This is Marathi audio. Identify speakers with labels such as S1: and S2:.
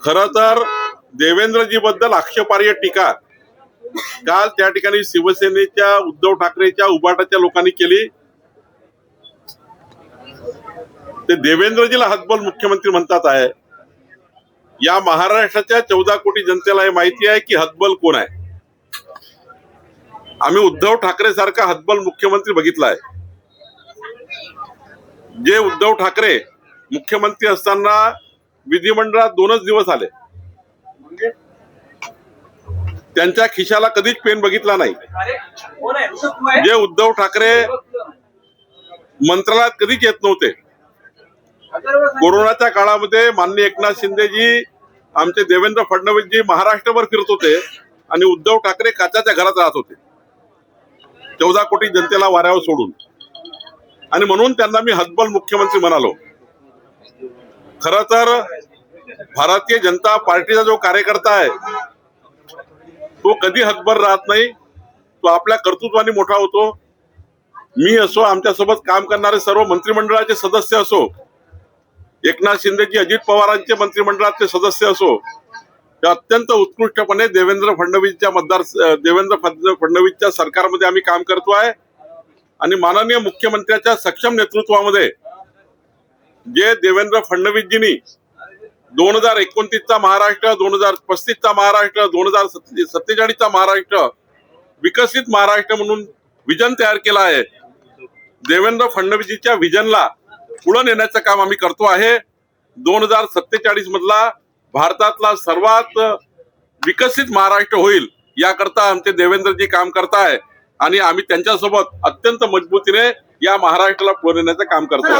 S1: खर तर देवेंद्रजी बद्दल आक्षेपार्ह टीका काल त्या ठिकाणी शिवसेनेच्या उद्धव ठाकरेच्या उबाटाच्या लोकांनी केली. ते देवेंद्रजीला हतबल मुख्यमंत्री म्हणतात आहे. या महाराष्ट्राच्या चौदा कोटी जनतेला हे माहिती आहे की हतबल कोण आहे? आम्ही उद्धव ठाकरे सारखा हतबल मुख्यमंत्री बघितला आहे. जे उद्धव ठाकरे मुख्यमंत्री असताना विधिमंडळात दोनच दिवस आले. म्हणजे? त्यांच्या खिशाला कधीच पेन बघितला नाही. जे उद्धव ठाकरे मंत्रालयात कधीच येत नव्हते. कोरोनाच्या काळामध्ये माननीय एकनाथ शिंदेजी आमचे देवेंद्र फडणवीसजी महाराष्ट्रभर फिरत होते आणि उद्धव ठाकरे काचाच्या घरात राहत होते. चौदा कोटी जनतेला वाऱ्यावर सोडून. आणि म्हणून त्यांना मी हतबल मुख्यमंत्री म्हणालो. खर तर भारतीय जनता पार्टीचा जो कार्यकर्ता आहे तो कधी हतबल राहत नाही. तो आपल्या कर्तृत्वाने मोठा होतो. मी असो आमच्यासोबत काम करणारे सर्व मंत्रिमंडळाचे सदस्य असो एकनाथ शिंदेजी अजित पवारांचे मंत्रिमंडळाचे सदस्य असो ते अत्यंत उत्कृष्टपणे देवेंद्र फडणवीसच्या मतदार देवेंद्र फडणवीसच्या सरकारमध्ये आम्ही काम करतो आहे. आणि माननीय मुख्यमंत्र्याच्या सक्षम नेतृत्वामध्ये जे देवेंद्र फडणवीसजींनी दोन हजार एकोणतीसचा महाराष्ट्र दोन हजार पस्तीसचा महाराष्ट्र दोन हजार सत्तेचाळीसचा महाराष्ट्र विकसित महाराष्ट्र म्हणून विजन तयार केला आहे. देवेंद्र फडणवीसजीच्या विजनला पुढे नेण्याचं काम आम्ही करतो आहे. दोन हजार सत्तेचाळीस मधला भारतातला सर्वात विकसित महाराष्ट्र होईल याकरता आमचे देवेंद्रजी काम करताय. आणि आम्ही त्यांच्यासोबत अत्यंत मजबूतीने या महाराष्ट्राला पुढे नेण्याचं काम करतो